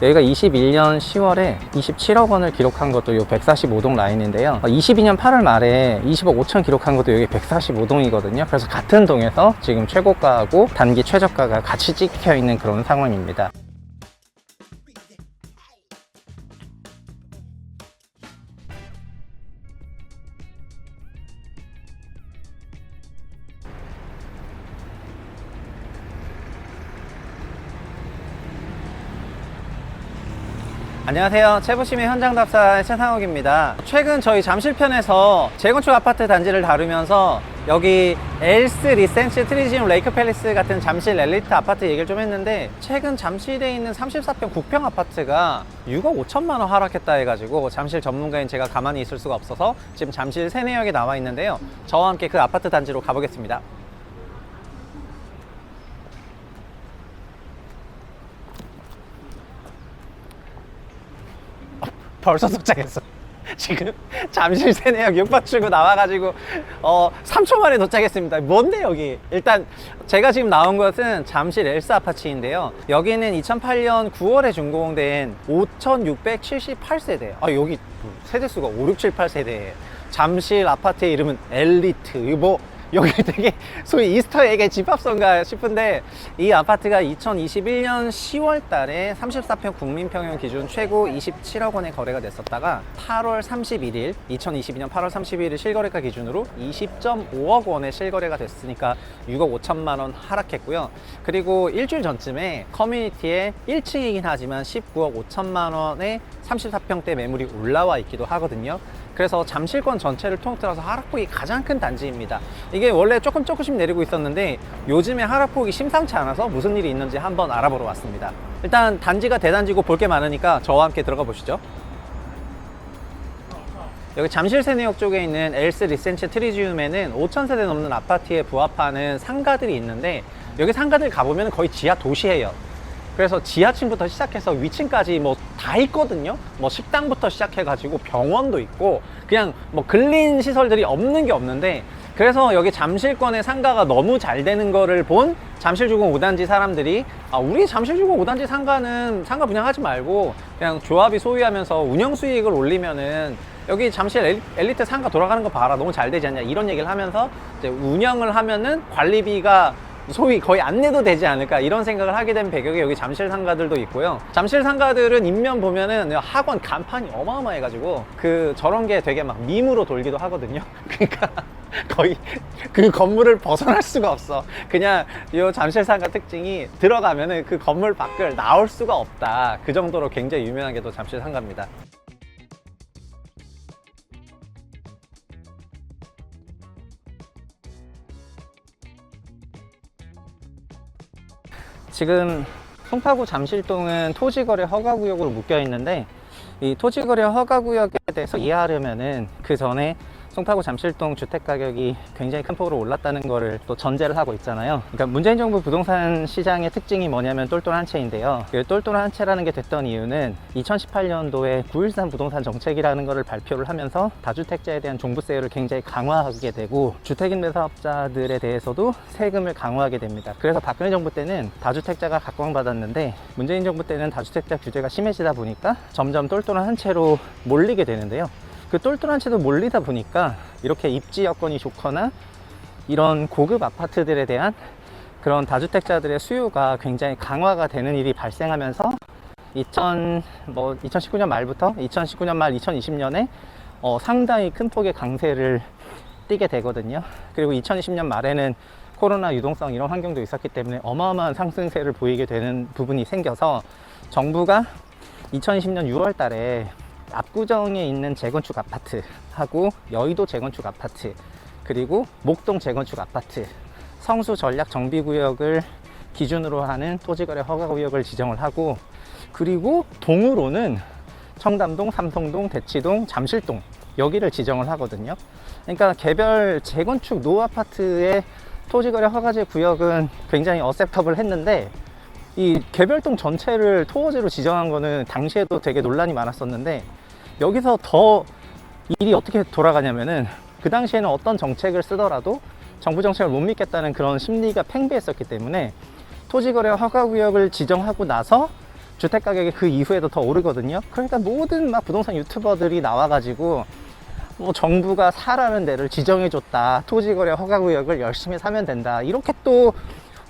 여기가 21년 10월에 27억 원을 기록한 것도 이 145동 라인인데요. 22년 8월 말에 20억 5천 기록한 것도 여기 145동이거든요. 그래서 같은 동에서 지금 최고가하고 단기 최저가가 같이 찍혀 있는 그런 상황입니다. 안녕하세요. 채부심의 현장 답사의 최상욱입니다. 최근 저희 잠실편에서 재건축 아파트 단지를 다루면서 여기 엘스 리센츠 트리지움 레이크 팰리스 같은 잠실 엘리트 아파트 얘기를 좀 했는데 최근 잠실에 있는 34평 국평 아파트가 6억 5천만 원 하락했다 해가지고 잠실 전문가인 제가 가만히 있을 수가 없어서 지금 잠실 세내역에 나와 있는데요. 저와 함께 그 아파트 단지로 가보겠습니다. 벌써 도착했어. 지금 잠실 세내역 6번 출구 나와가지고 어 3초 만에 도착했습니다. 뭔데 여기? 일단 제가 지금 나온 것은 잠실 엘스 아파트인데요. 여기는 2008년 9월에 준공된 5,678세대. 아 여기 세대 수가 5, 6, 7, 8세대. 잠실 아파트의 이름은 엘리트. 뭐 여기 되게 소위 이스터에게 집합선가 싶은데 이 아파트가 2021년 10월 달에 34평 국민평형 기준 최고 27억 원에 거래가 됐었다가 8월 31일 2022년 8월 31일 실거래가 기준으로 20.5억 원에 실거래가 됐으니까 6억 5천만 원 하락했고요. 그리고 일주일 전쯤에 커뮤니티에 1층이긴 하지만 19억 5천만 원에 34평대 매물이 올라와 있기도 하거든요. 그래서 잠실권 전체를 통틀어서 하락폭이 가장 큰 단지입니다. 이게 원래 조금 조금씩 내리고 있었는데 요즘에 하락폭이 심상치 않아서 무슨 일이 있는지 한번 알아보러 왔습니다. 일단 단지가 대단지고 볼 게 많으니까 저와 함께 들어가 보시죠. 여기 잠실 세내역 쪽에 있는 엘스 리센츠 트리지움에는 5,000세대 넘는 아파트에 부합하는 상가들이 있는데 여기 상가들 가보면 거의 지하 도시예요. 그래서 지하층부터 시작해서 위층까지 뭐 다 있거든요. 뭐 식당부터 시작해가지고 병원도 있고 그냥 뭐 근린 시설들이 없는 게 없는데 그래서 여기 잠실권의 상가가 너무 잘 되는 거를 본 잠실주공 5단지 사람들이 아 우리 잠실주공 5단지 상가는 상가 분양하지 말고 그냥 조합이 소유하면서 운영 수익을 올리면은 여기 잠실 엘- 엘리트 상가 돌아가는 거 봐라 너무 잘 되지 않냐 이런 얘기를 하면서 이제 운영을 하면은 관리비가 소위 거의 안 내도 되지 않을까 이런 생각을 하게 된 배경에 여기 잠실 상가들도 있고요. 잠실 상가들은 인면 보면은 학원 간판이 어마어마해가지고 그 저런 게 되게 막 밈으로 돌기도 하거든요. 그러니까 거의 그 건물을 벗어날 수가 없어. 그냥 이 잠실 상가 특징이 들어가면은 그 건물 밖을 나올 수가 없다. 그 정도로 굉장히 유명한 게 또 잠실 상가입니다. 지금 송파구 잠실동은 토지거래 허가구역으로 묶여 있는데 이 토지거래 허가구역에 대해서 이해하려면은 그 전에 송파구 잠실동 주택 가격이 굉장히 큰 폭으로 올랐다는 거를 또 전제를 하고 있잖아요. 그러니까 문재인 정부 부동산 시장의 특징이 뭐냐면 똘똘한 채인데요. 그 똘똘한 채라는 게 됐던 이유는 2018년도에 9.13 부동산 정책이라는 거를 발표를 하면서 다주택자에 대한 종부세율을 굉장히 강화하게 되고 주택임대 사업자들에 대해서도 세금을 강화하게 됩니다. 그래서 박근혜 정부 때는 다주택자가 각광받았는데 문재인 정부 때는 다주택자 규제가 심해지다 보니까 점점 똘똘한 한 채로 몰리게 되는데요. 그 똘똘한 채도 몰리다 보니까 이렇게 입지 여건이 좋거나 이런 고급 아파트들에 대한 그런 다주택자들의 수요가 굉장히 강화가 되는 일이 발생하면서 2000, 뭐 2019년 말부터 2019년 말 2020년에 어, 상당히 큰 폭의 강세를 띠게 되거든요. 그리고 2020년 말에는 코로나 유동성 이런 환경도 있었기 때문에 어마어마한 상승세를 보이게 되는 부분이 생겨서 정부가 2020년 6월 달에 압구정에 있는 재건축 아파트하고 여의도 재건축 아파트 그리고 목동 재건축 아파트 성수 전략 정비구역을 기준으로 하는 토지거래 허가구역을 지정을 하고 그리고 동으로는 청담동, 삼성동, 대치동, 잠실동 여기를 지정을 하거든요. 그러니까 개별 재건축 노 아파트의 토지거래 허가제 구역은 굉장히 어셉터블 했는데 이 개별동 전체를 토어제로 지정한 거는 당시에도 되게 논란이 많았었는데 여기서 더 일이 어떻게 돌아가냐면은 그 당시에는 어떤 정책을 쓰더라도 정부 정책을 못 믿겠다는 그런 심리가 팽배했었기 때문에 토지거래 허가구역을 지정하고 나서 주택 가격이 그 이후에도 더 오르거든요. 그러니까 모든 막 부동산 유튜버들이 나와가지고 뭐 정부가 사라는 데를 지정해줬다. 토지거래 허가구역을 열심히 사면 된다. 이렇게 또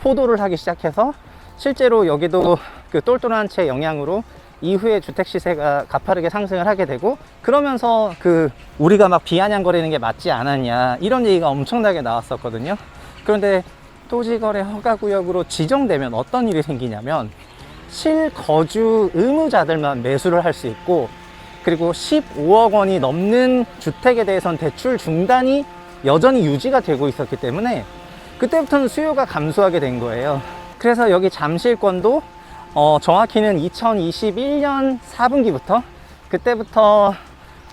호도를 하기 시작해서 실제로 여기도 그 똘똘한 채 영향으로 이후에 주택 시세가 가파르게 상승을 하게 되고 그러면서 그 우리가 막 비아냥거리는 게 맞지 않았냐 이런 얘기가 엄청나게 나왔었거든요. 그런데 토지거래 허가구역으로 지정되면 어떤 일이 생기냐면 실거주 의무자들만 매수를 할 수 있고 그리고 15억 원이 넘는 주택에 대해서는 대출 중단이 여전히 유지가 되고 있었기 때문에 그때부터는 수요가 감소하게 된 거예요. 그래서 여기 잠실권도 어, 정확히는 2021년 4분기부터 그때부터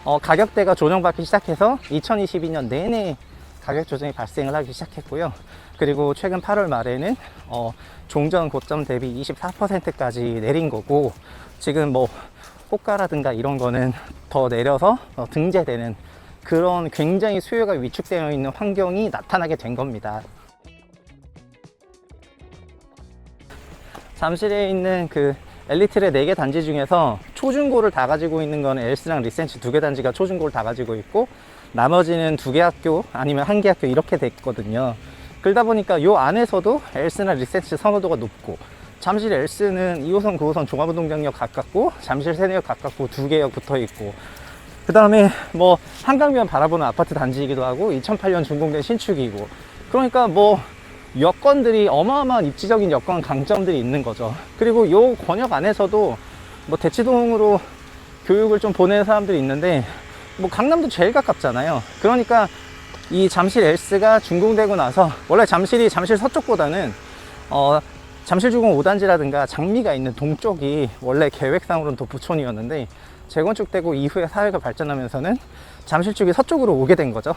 어, 가격대가 조정받기 시작해서 2022년 내내 가격 조정이 발생을 하기 시작했고요. 그리고 최근 8월 말에는 어, 종전 고점 대비 24%까지 내린 거고 지금 뭐 호가라든가 이런 거는 더 내려서 어, 등재되는 그런 굉장히 수요가 위축되어 있는 환경이 나타나게 된 겁니다. 잠실에 있는 그 엘리트의 4개 단지 중에서 초중고를 다 가지고 있는 거는 엘스랑 리센치 두 개 단지가 초중고를 다 가지고 있고 나머지는 두 개 학교 아니면 한 개 학교 이렇게 됐거든요. 그러다 보니까 요 안에서도 엘스나 리센치 선호도가 높고 잠실 엘스는 2호선, 9호선 종합운동장역 가깝고 잠실 세내역 가깝고 두 개역 붙어 있고 그 다음에 뭐 한강변 바라보는 아파트 단지이기도 하고 2008년 준공된 신축이고 그러니까 뭐 여건들이 어마어마한 입지적인 여건 강점들이 있는 거죠. 그리고 요 권역 안에서도 뭐 대치동으로 교육을 좀 보내는 사람들이 있는데 뭐 강남도 제일 가깝잖아요. 그러니까 이 잠실 엘스가 준공되고 나서 원래 잠실이 잠실 서쪽보다는 어 잠실주공 5단지라든가 장미가 있는 동쪽이 원래 계획상으로는 더 부촌이었는데 재건축되고 이후에 사회가 발전하면서는 잠실 쪽이 서쪽으로 오게 된 거죠.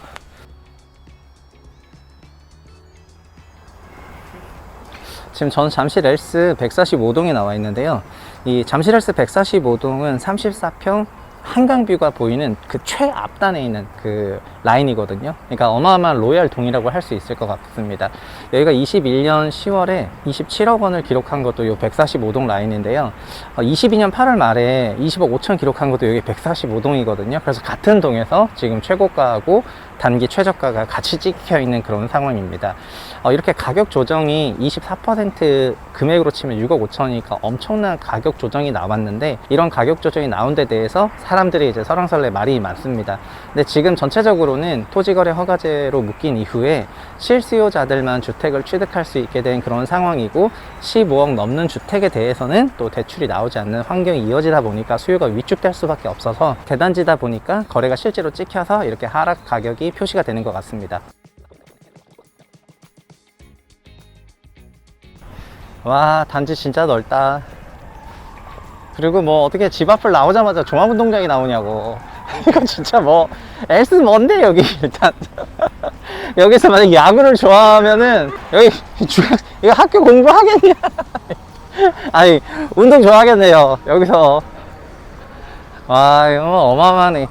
지금 저는 잠실 엘스 145동에 나와 있는데요. 이 잠실 엘스 145동은 34평 한강뷰가 보이는 그 최앞단에 있는 그 라인이거든요. 그러니까 어마어마한 로얄 동이라고 할 수 있을 것 같습니다. 여기가 21년 10월에 27억 원을 기록한 것도 이 145동 라인인데요. 어, 22년 8월 말에 20억 5천 기록한 것도 여기 145동이거든요. 그래서 같은 동에서 지금 최고가하고 단기 최저가가 같이 찍혀 있는 그런 상황입니다. 어, 이렇게 가격 조정이 24% 금액으로 치면 6억 5천이니까 엄청난 가격 조정이 나왔는데 이런 가격 조정이 나온 데 대해서 사람들이 이제 설왕설래 말이 많습니다. 근데 지금 전체적으로는 토지거래 허가제로 묶인 이후에 실수요자들만 주택을 취득할 수 있게 된 그런 상황이고 15억 넘는 주택에 대해서는 또 대출이 나오지 않는 환경이 이어지다 보니까 수요가 위축될 수밖에 없어서 대단지다 보니까 거래가 실제로 찍혀서 이렇게 하락 가격이 표시가 되는 것 같습니다. 와 단지 진짜 넓다. 그리고 뭐 어떻게 집 앞을 나오자마자 종합운동장이 나오냐고. 이거 진짜 뭐 엘스 뭔데 여기 일단. 여기서 만약 야구를 좋아하면은 여기 주, 이거 학교 공부하겠냐? 아니 운동 좋아하겠네요 여기서. 와 이거 어마어마하네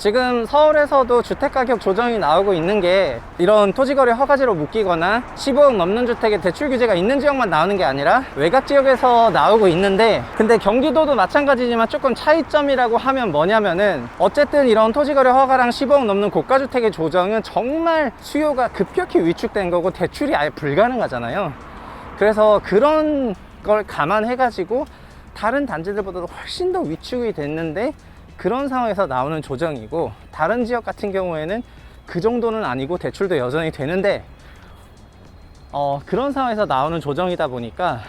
지금 서울에서도 주택가격 조정이 나오고 있는 게 이런 토지거래 허가제로 묶이거나 15억 넘는 주택에 대출 규제가 있는 지역만 나오는 게 아니라 외곽 지역에서 나오고 있는데 근데 경기도도 마찬가지지만 조금 차이점이라고 하면 뭐냐면은 어쨌든 이런 토지거래 허가랑 15억 넘는 고가주택의 조정은 정말 수요가 급격히 위축된 거고 대출이 아예 불가능하잖아요. 그래서 그런 걸 감안해 가지고 다른 단지들보다도 훨씬 더 위축이 됐는데 그런 상황에서 나오는 조정이고 다른 지역 같은 경우에는 그 정도는 아니고 대출도 여전히 되는데 어, 그런 상황에서 나오는 조정이다 보니까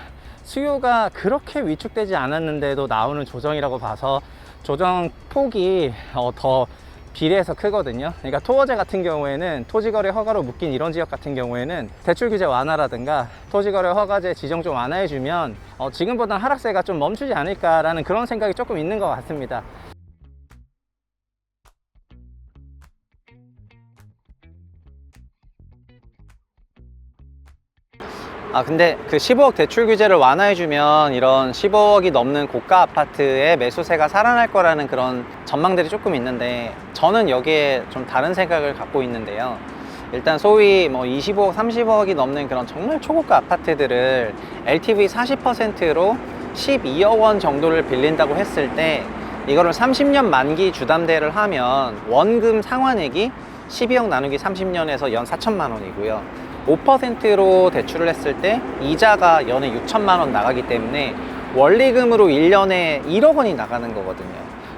수요가 그렇게 위축되지 않았는데도 나오는 조정이라고 봐서 조정 폭이 어, 더 비례해서 크거든요. 그러니까 토어제 같은 경우에는 토지거래 허가로 묶인 이런 지역 같은 경우에는 대출 규제 완화라든가 토지거래 허가제 지정 좀 완화해주면 어, 지금보다 하락세가 좀 멈추지 않을까라는 그런 생각이 조금 있는 것 같습니다. 아 근데 그 15억 대출 규제를 완화해주면 이런 15억이 넘는 고가 아파트의 매수세가 살아날 거라는 그런 전망들이 조금 있는데 저는 여기에 좀 다른 생각을 갖고 있는데요. 일단 소위 뭐 25억, 30억이 넘는 그런 정말 초고가 아파트들을 LTV 40%로 12억 원 정도를 빌린다고 했을 때 이거를 30년 만기 주담대를 하면 원금 상환액이 12억 나누기 30년에서 연 4천만 원이고요. 5%로 대출을 했을 때 이자가 연에 6천만 원 나가기 때문에 원리금으로 1년에 1억 원이 나가는 거거든요.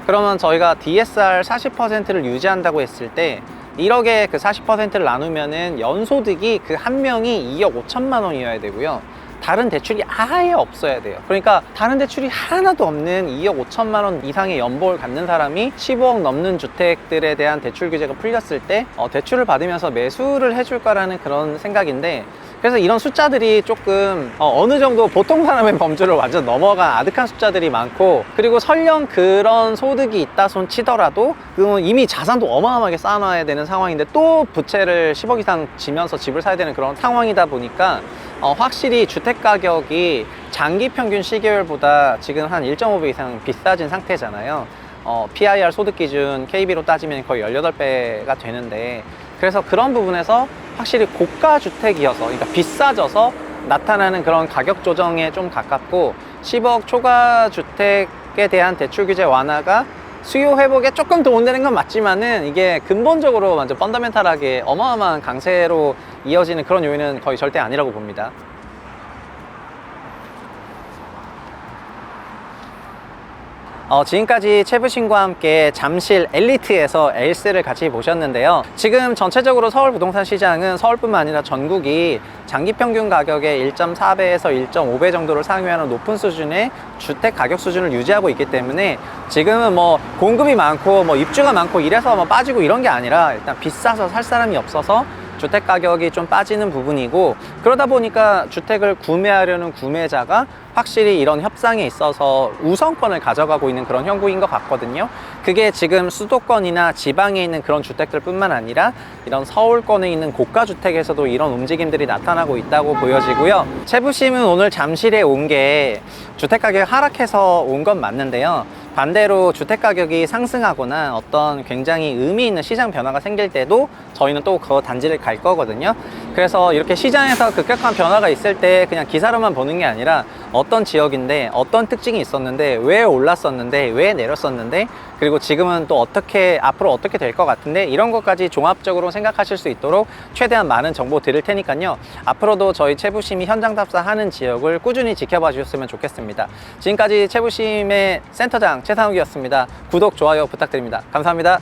그러면 저희가 DSR 40%를 유지한다고 했을 때 1억에 그 40%를 나누면은 연소득이 그 한 명이 2억 5천만 원이어야 되고요. 다른 대출이 아예 없어야 돼요. 그러니까 다른 대출이 하나도 없는 2억 5천만 원 이상의 연봉을 갖는 사람이 15억 넘는 주택들에 대한 대출 규제가 풀렸을 때 어, 대출을 받으면서 매수를 해줄 거라는 그런 생각인데 그래서 이런 숫자들이 조금 어, 느 정도 보통 사람의 범주를 완전 넘어간 아득한 숫자들이 많고 그리고 설령 그런 소득이 있다 손 치더라도 그 이미 자산도 어마어마하게 쌓아놔야 되는 상황인데 또 부채를 10억 이상 지면서 집을 사야 되는 그런 상황이다 보니까 어, 확실히 주택 가격이 장기 평균 시계열보다 지금 한 1.5배 이상 비싸진 상태잖아요. 어, PIR 소득 기준 KB로 따지면 거의 18배가 되는데 그래서 그런 부분에서 확실히 고가 주택이어서 그러니까 비싸져서 나타나는 그런 가격 조정에 좀 가깝고 10억 초과 주택에 대한 대출 규제 완화가 수요 회복에 조금 도움되는 건 맞지만은 이게 근본적으로 완전 펀더멘탈하게 어마어마한 강세로 이어지는 그런 요인은 거의 절대 아니라고 봅니다. 어, 지금까지 채부신과 함께 잠실 엘리트에서 엘스를 같이 보셨는데요. 지금 전체적으로 서울 부동산 시장은 서울뿐만 아니라 전국이 장기 평균 가격의 1.4배에서 1.5배 정도를 상회하는 높은 수준의 주택 가격 수준을 유지하고 있기 때문에 지금은 뭐 공급이 많고 뭐 입주가 많고 이래서 뭐 빠지고 이런 게 아니라 일단 비싸서 살 사람이 없어서 주택 가격이 좀 빠지는 부분이고 그러다 보니까 주택을 구매하려는 구매자가 확실히 이런 협상에 있어서 우선권을 가져가고 있는 그런 형국인 것 같거든요. 그게 지금 수도권이나 지방에 있는 그런 주택들 뿐만 아니라 이런 서울권에 있는 고가 주택에서도 이런 움직임들이 나타나고 있다고 보여지고요. 채부심은 오늘 잠실에 온 게 주택 가격 하락해서 온 건 맞는데요. 반대로 주택 가격이 상승하거나 어떤 굉장히 의미 있는 시장 변화가 생길 때도 저희는 또 그 단지를 갈 거거든요. 그래서 이렇게 시장에서 급격한 변화가 있을 때 그냥 기사로만 보는 게 아니라 어떤 지역인데 어떤 특징이 있었는데 왜 올랐었는데 왜 내렸었는데 그리고 지금은 또 어떻게 앞으로 어떻게 될 것 같은데 이런 것까지 종합적으로 생각하실 수 있도록 최대한 많은 정보 드릴 테니까요. 앞으로도 저희 채부심이 현장 답사하는 지역을 꾸준히 지켜봐 주셨으면 좋겠습니다. 지금까지 채부심의 센터장 최상욱이었습니다. 구독, 좋아요 부탁드립니다. 감사합니다.